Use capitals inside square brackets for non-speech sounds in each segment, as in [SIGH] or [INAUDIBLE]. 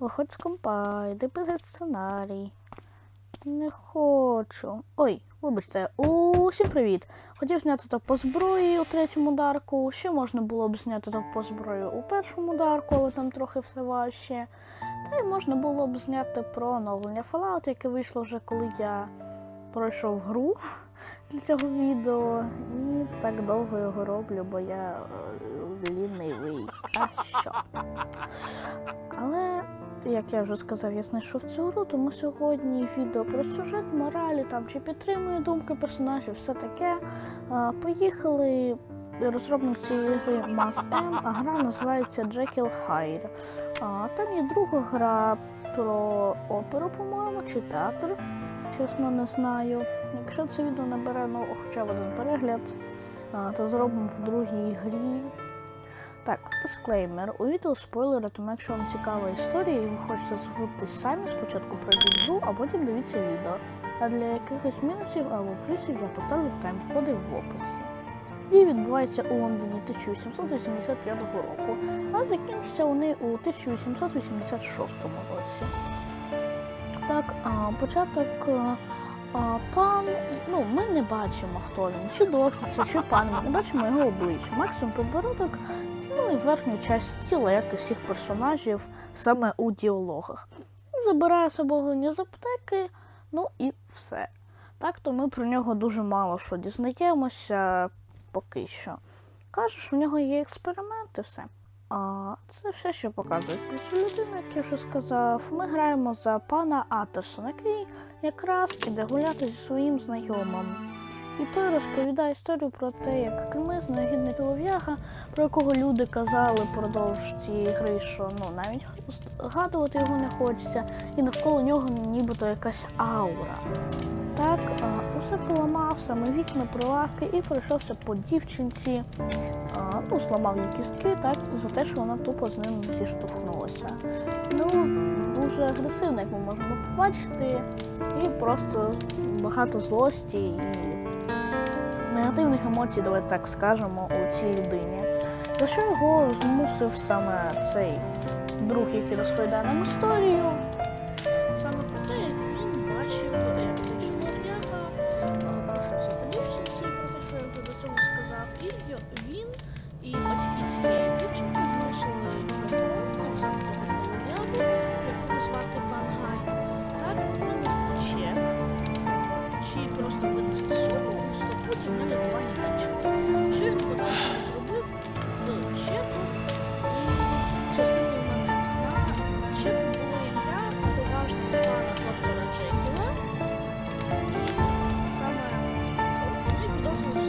Виходь з компа, йди писати сценарій. Не хочу. Ой, вибачте, усім привіт. Хотів зняти то по зброї у третьому дарку. Ще можна було б зняти то по зброї у першому дарку, але там трохи все важче. Та й можна було б зняти про оновлення Fallout, яке вийшло вже коли я пройшов гру для цього відео. І так довго його роблю, бо я е, лінивий. А що? Але як я вже сказав, я знайшов цю гру, тому сьогодні відео про сюжет, моралі там чи підтримує думки персонажів, все таке. А, Поїхали. Розробник цієї гри Маз М, а гра називається Hyde. А, Там є друга гра про оперу, по-моєму, чи театр. Чесно, не знаю. Якщо це відео набере ну, хоча б один перегляд, а, то зробимо в другій грі так, дисклеймер. У відео спойлери, тому якщо вам цікава історія і ви хочете згрутись самі, спочатку пройдіть гру, а потім дивіться відео. А для якихось мінусів або плюсів я поставлю тайм-коди в описі. Дії відбуваються у Лондоні 1885 року, а закінчаться вони у 1886 році. Так, а, початок. а, а, Пан, ну ми не бачимо, хто він, чи доктор чи пан. Ми не бачимо його обличчя. Максимум підбородок, ну і верхню часть тіла, як і всіх персонажів, саме у діалогах. Забирає собою з аптеки, ну і все. Так то ми про нього дуже мало що дізнаємося поки що. Кажеш, в нього є експерименти, все. А це все, що показують цю людину, як я вже сказав. Ми граємо за пана Атерсона, який якраз іде гуляти зі своїм знайомим. І той розповідає історію про те, як Кремез, негідний чолов'яга, про якого люди казали продовж цієї гри, що ну навіть згадувати його не хочеться, і навколо нього нібито якась аура. Так, усе поламав, саме вікна, прилавки і пройшовся по дівчинці, а, ну, зламав їй кістки, так, за те, що вона тупо з ним зіштовхнулася. Ну, дуже агресивно, як ми можемо побачити, і просто багато злості і негативних емоцій, давайте так скажемо, у цій людині. За що його змусив саме цей друг, який розповідає нам історію,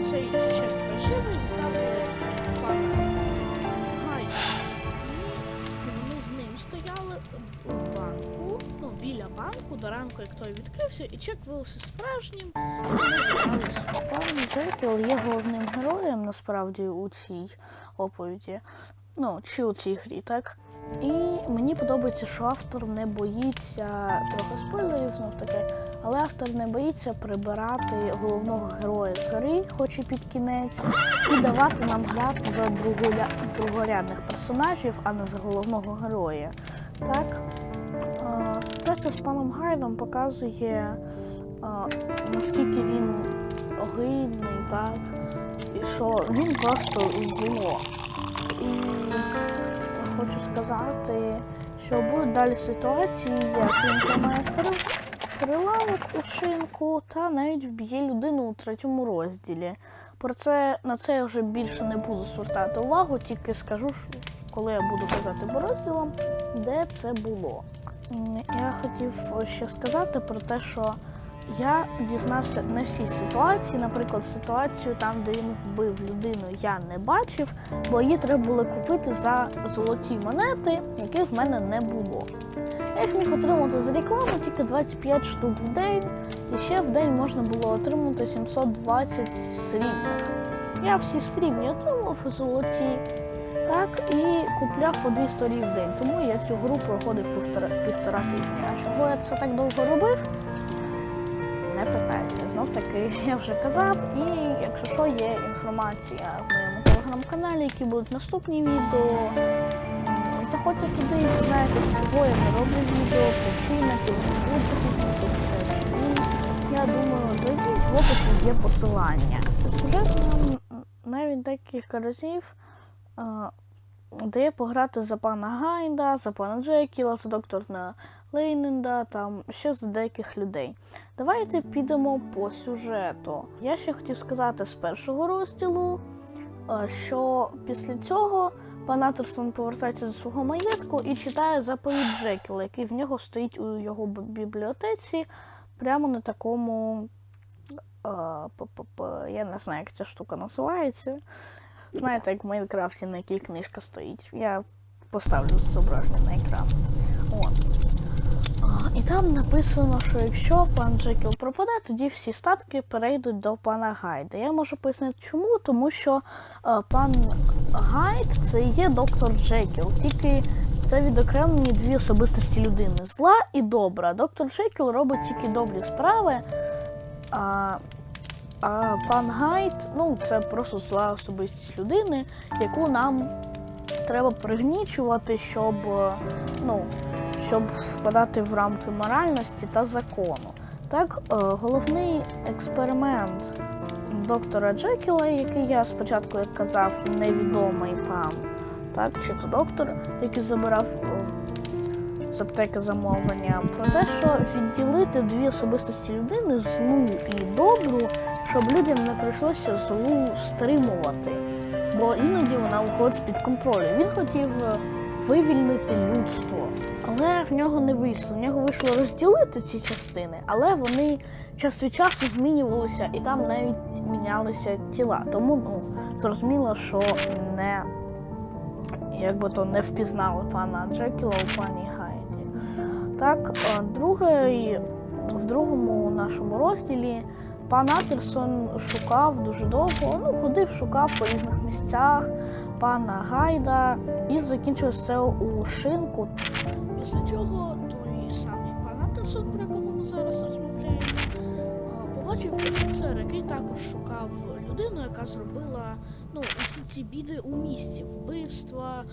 цей чек фальшивий, ставили пана Гайда. І вони з ним стояли у банку, ну, біля банку, до ранку, як той відкрився, і чек виявився справжнім. і збирались. Пан Джекіл є головним героєм насправді у цій оповіді. Ну, чи у цій грі, так? І мені подобається, що автор не боїться трохи спойлерів, знов таки, але автор не боїться прибирати головного героя з гри, хоч і під кінець, і давати нам грати за другорядних персонажів, а не за головного героя. Так? Ситуація з паном Гайдом показує, наскільки він огидний, так? І що він просто зло. І хочу сказати, що будуть далі ситуації, як він зламає при- прилавок у шинку та навіть вб'є людину у третьому розділі. Про це на це я вже більше не буду звертати увагу, тільки скажу, коли я буду казати по розділам, де це було. Я хотів ще сказати про те, що я дізнався не всі ситуації. Наприклад, ситуацію там, де він вбив людину, я не бачив, бо її треба було купити за золоті монети, яких в мене не було. Я міг отримати за рекламу тільки 25 штук в день, і ще в день можна було отримати 720 срібних. Я всі срібні отримав золоті. Так, і купляв по дві історії в день. Тому я цю гру проходив півтора, півтора тижня. А чого я це так довго робив? Не питайте. знов таки [LAUGHS] я вже казав. І якщо що, є інформація в моєму телеграм-каналі, які будуть наступні відео. Заходьте туди і дізнаєтесь, чого я не роблю відео, причина, чи ви будете тут все. Я думаю, зайдіть в описі є посилання. Сюжет нам навіть декілька разів е, дає пограти за пана Гайда, за пана Джекіла, за доктора Лейненда, там ще за деяких людей. Давайте підемо по сюжету. Я ще хотів сказати з першого розділу, що після цього пан Атерсон повертається до свого маєтку і читає заповідь Джекіла, який в нього стоїть у його бібліотеці, прямо на такому. е, Я не знаю, як ця штука називається. Знаєте, як в Майнкрафті, на якій книжка стоїть. Я поставлю зображення на екран. От. І там написано, що якщо пан Джекіл пропаде, тоді всі статки перейдуть до пана Гайда. Я можу пояснити чому, тому що е, пан Гайд це є доктор Джекіл, тільки це відокремлені дві особистості людини зла і добра. Доктор Джекіл робить тільки добрі справи. А, а пан Гайд, ну, це просто зла особистість людини, яку нам треба пригнічувати, щоб, ну, щоб впадати в рамки моральності та закону. Так, е, головний експеримент доктора Джекіла, який я спочатку, як казав, невідомий пан, так, чи то доктор, який забирав з аптеки замовлення, про те, що відділити дві особистості людини злу і добру, щоб людям не прийшлося злу стримувати. Бо іноді вона виходить з-під контролю. Він хотів е, вивільнити людство, але в нього не вийшло. В нього вийшло розділити ці частини, але вони час від часу змінювалися і там навіть мінялися тіла. Тому ну, зрозуміло, що не якби то не впізнали пана Джекіла у пані Гайді. Так, е, другий, в другому нашому розділі пан Атерсон шукав дуже довго, ну, ходив, шукав по різних місцях пана Гайда і закінчилось це у шинку. Після чого той самий пан Атерсон, про якого ми зараз розмовляємо, побачив офіцер, який також шукав людину, яка зробила ну, усі ці біди у місті, вбивства,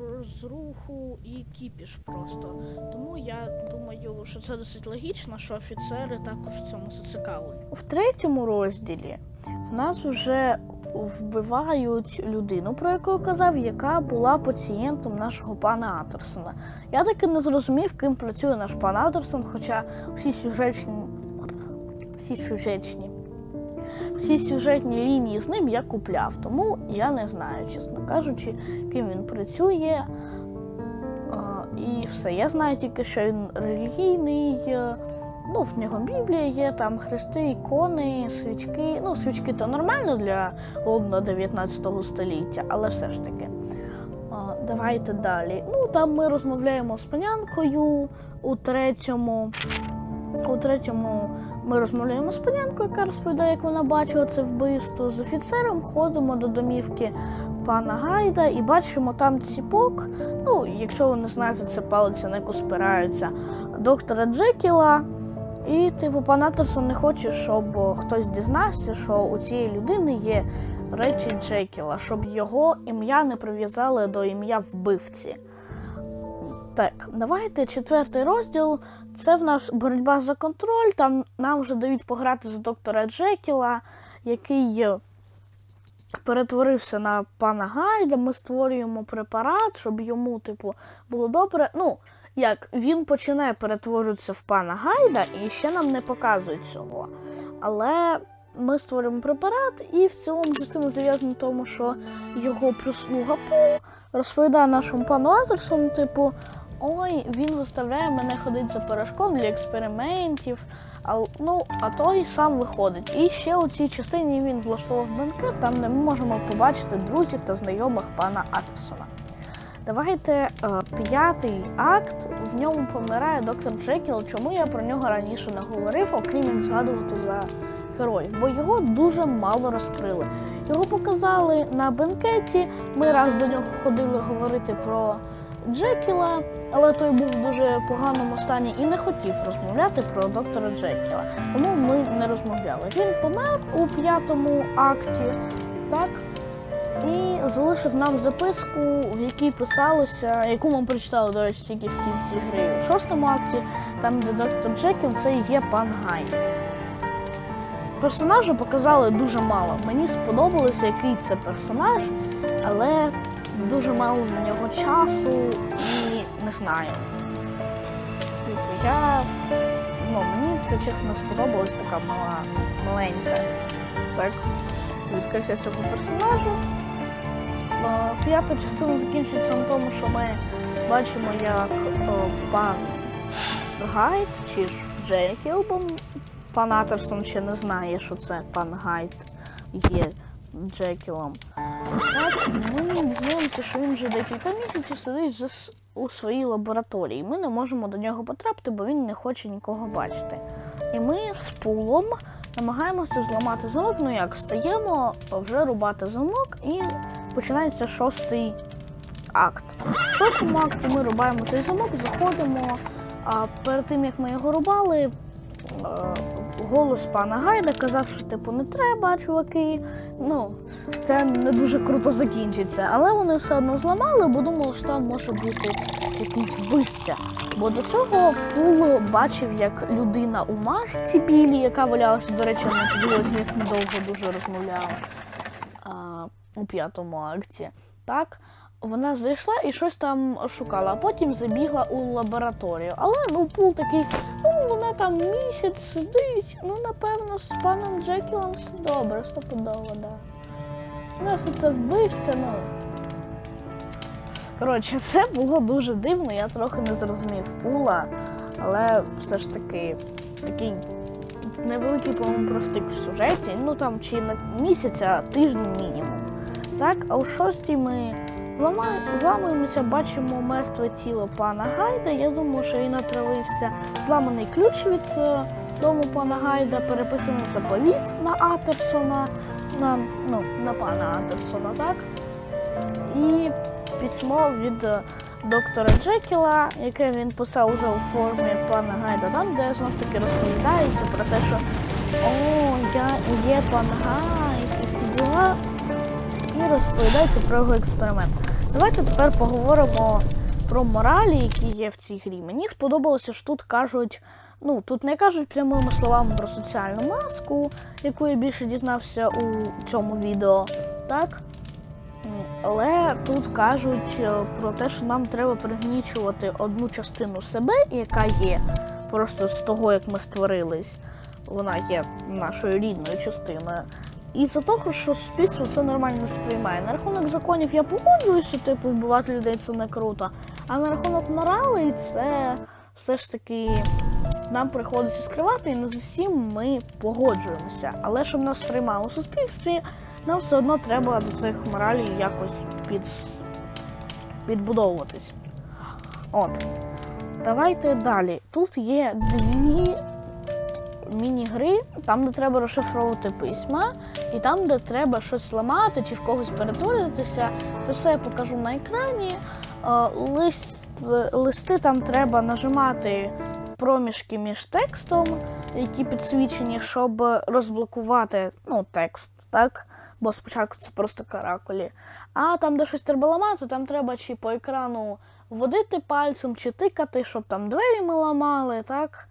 розруху і кіпіш просто. Тому я думаю, що це досить логічно, що офіцери також цьому зацікавлені. В третьому розділі в нас вже вбивають людину, про яку казав, яка була пацієнтом нашого пана Атерсона. Я таки не зрозумів, ким працює наш пан Атерсон, хоча всі сюжетні, всі сюжетні всі сюжетні лінії з ним я купляв, тому я не знаю, чесно кажучи, ким він працює. Е, І все. Я знаю тільки, що він релігійний. Ну, в нього Біблія є, там хрести, ікони, свічки. Ну, свічки то нормально для Лондона 19 століття, але все ж таки. Давайте далі. Ну, там ми розмовляємо з панянкою у третьому. У третьому ми розмовляємо з панянкою, яка розповідає, як вона бачила це вбивство. З офіцером ходимо до домівки пана Гайда і бачимо там ціпок. Ну, якщо ви не знаєте, це палиця, на яку спираються доктора Джекіла. І, типу, пан Атерсон не хоче, щоб хтось дізнався, що у цієї людини є речі Джекіла, щоб його ім'я не прив'язали до ім'я вбивці. Так, давайте четвертий розділ. Це в нас боротьба за контроль. Там нам вже дають пограти за доктора Джекіла, який перетворився на пана Гайда. Ми створюємо препарат, щоб йому, типу, було добре. Ну, як він починає перетворюватися в пана Гайда, і ще нам не показують цього. Але ми створюємо препарат, і в цілому частина зав'язана в тому, що його прислуга Пол розповідає нашому пану Атерсону, типу, ой, він заставляє мене ходити за пирожком для експериментів. А, ну, а той сам виходить. І ще у цій частині він влаштував бенкет, там де ми можемо побачити друзів та знайомих пана Атерсона. Давайте е, п'ятий акт. В ньому помирає доктор Джекіл. Чому я про нього раніше не говорив, окрім як згадувати за героїв? Бо його дуже мало розкрили. Його показали на бенкеті. Ми раз до нього ходили говорити про Джекіла, але той був в дуже поганому стані і не хотів розмовляти про доктора Джекіла. Тому ми не розмовляли. Він помер у п'ятому акті, так? І залишив нам записку, в якій писалося, яку ми прочитали, до речі, тільки в кінці гри. У шостому акті, там, де доктор Джекіл, це є пан Гай. Персонажа показали дуже мало. Мені сподобалося, який це персонаж, але дуже мало на нього часу і не знаю. Типу, я. Ну, мені це чесно сподобалась така мала, маленька. Так, відкриття цього персонажа. П'ята частина закінчується на тому, що ми бачимо, як пан Гайд чи ж Джекіл, бо пан Атерсон ще не знає, що це пан Гайд є Джекілом. Так, ми дізнаємося, що він вже декілька місяців сидить у своїй лабораторії. Ми не можемо до нього потрапити, бо він не хоче нікого бачити. І ми з пулом намагаємося зламати замок. Ну як, стаємо вже рубати замок і починається шостий акт. В шостому акті ми рубаємо цей замок, заходимо. А перед тим як ми його рубали, е, голос пана Гайда казав, що типу не треба, чуваки. Ну, це не дуже круто закінчиться. Але вони все одно зламали, бо думали, що там може бути якийсь вбивця. Бо до цього Пул бачив, як людина у масці білій, яка валялася, до речі, на підлозі, як ми довго дуже розмовляли а, у п'ятому акті. Так, вона зайшла і щось там шукала, а потім забігла у лабораторію. Але ну пул такий, ну вона там місяць сидить. Ну, напевно, з паном Джекілом все добре, стопудово, да. Ну, якщо це вбивця, ну. Коротше, це було дуже дивно, я трохи не зрозумів пула, але все ж таки такий невеликий, по-моєму, простик в сюжеті. Ну там чи на місяць, а тиждень мінімум. Так, а у шостій ми вламуємося, бачимо мертве тіло пана Гайда. Я думаю, що він отравився. Зламаний ключ від е, дому пана Гайда, переписаний заповіт на Атерсона, на, ну, на пана Атерсона, так? І письмо від е, доктора Джекіла, яке він писав уже у формі пана Гайда, там, де знов таки розповідається про те, що о, я є пан Гайд і всі діла. І розповідається про його експеримент. Давайте тепер поговоримо про моралі, які є в цій грі. Мені сподобалося, що тут кажуть, ну тут не кажуть прямими словами про соціальну маску, яку я більше дізнався у цьому відео. Так? Але тут кажуть е, про те, що нам треба пригнічувати одну частину себе, яка є просто з того, як ми створились. Вона є нашою рідною частиною. І за того, що суспільство це нормально сприймає. На рахунок законів я погоджуюся, типу, вбивати людей це не круто. А на рахунок морали це все ж таки нам приходиться скривати, і не з усім ми погоджуємося. Але щоб нас сприймало у суспільстві, нам все одно треба до цих моралей якось під... підбудовуватись. От. Давайте далі. Тут є дві міні-гри, там, де треба розшифровувати письма, і там, де треба щось ламати чи в когось перетворитися. Це все я покажу на екрані. Е, Лист, листи там треба нажимати в проміжки між текстом, які підсвічені, щоб розблокувати ну, текст, так? Бо спочатку це просто каракулі. А там, де щось треба ламати, там треба чи по екрану водити пальцем, чи тикати, щоб там двері ми ламали, так?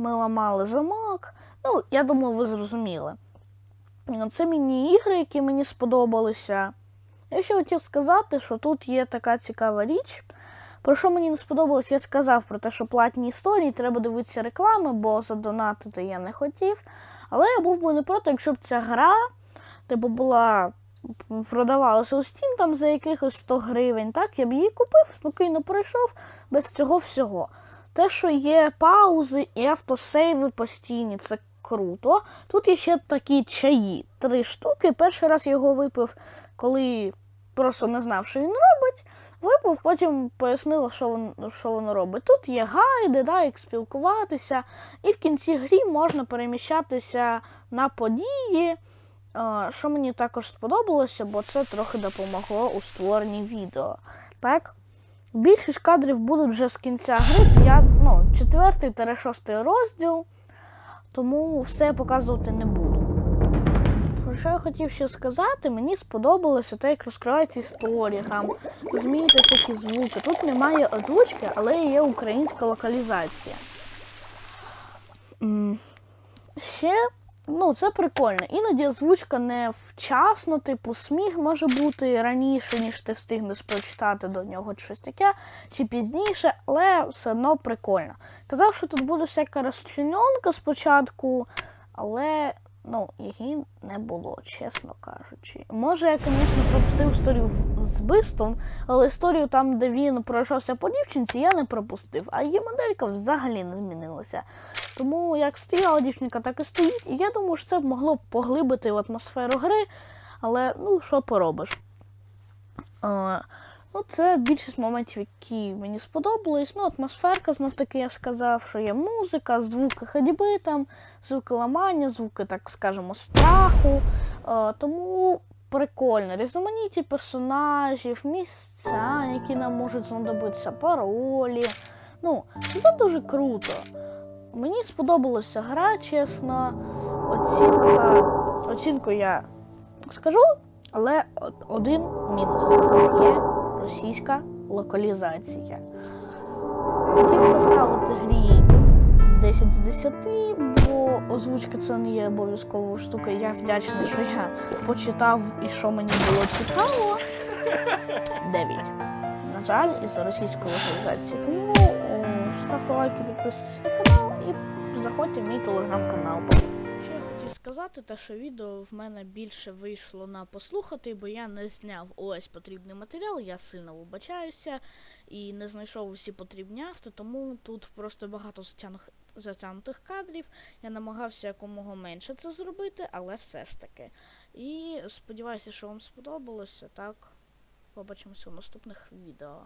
Ми ламали замок. Ну, я думаю, ви зрозуміли. Ну, Це міні-ігри, які мені сподобалися. Я ще хотів сказати, що тут є така цікава річ. Про що мені не сподобалось, я сказав про те, що платні історії, треба дивитися реклами, бо задонатити я не хотів. Але я був би не проти, якщо б ця гра, типу, була продавалася у Steam там за якихось 100 гривень, так, я б її купив, спокійно пройшов без цього всього. Те, що є паузи і автосейви постійні, це круто. Тут є ще такі чаї. Три штуки. Перший раз я його випив, коли просто не знав, що він робить. Випив, потім пояснила, що воно, що воно робить. Тут є гайди, да, як спілкуватися, і в кінці грі можна переміщатися на події. Що мені також сподобалося, бо це трохи допомогло у створенні відео. Так? Більшість кадрів будуть вже з кінця гри, п'ят, ну, 4-6 розділ, тому все я показувати не буду. Про що я хотів ще сказати, мені сподобалося те, як розкривається історія, там розумієте всякі звуки. Тут немає озвучки, але є українська локалізація. Ще, ну, це прикольно. Іноді озвучка не вчасно, типу, сміх може бути раніше, ніж ти встигнеш прочитати до нього щось таке, чи пізніше, але все одно прикольно. Казав, що тут буде всяка розчлененка спочатку, але ну, її не було, чесно кажучи. Може, я, звісно, пропустив історію з вбивством, але історію там, де він пройшовся по дівчинці, я не пропустив, а її моделька взагалі не змінилася. Тому як стояла дівчинка, так і стоїть. І я думаю, що це б могло б поглибити в атмосферу гри, але ну, що поробиш. Е, ну, це більшість моментів, які мені сподобались. Ну, атмосферка, знов таки я сказав, що є музика, звуки ходьби, там, звуки ламання, звуки, так скажемо, страху. Е, тому прикольно. Різноманітні персонажів, місця, які нам можуть знадобитися, паролі. Ну, це дуже круто. Мені сподобалася гра, чесно. Оцінка. Оцінку я скажу, але один мінус. Є російська локалізація. Хотів поставити грі 10 з 10, бо озвучка це не є обов'язковою штукою. Я вдячний, що я почитав і що мені було цікаво. 9. На жаль, із російської локалізації. Тому о, ставте лайки, підписуйтесь на канал і заходьте в мій телеграм-канал. Що я хотів сказати, те, що відео в мене більше вийшло на послухати, бо я не зняв ось потрібний матеріал, я сильно вибачаюся і не знайшов усі потрібні акти, тому тут просто багато затягнутих, затягнутих кадрів. Я намагався якомога менше це зробити, але все ж таки. І сподіваюся, що вам сподобалося. Так, побачимося у наступних відео.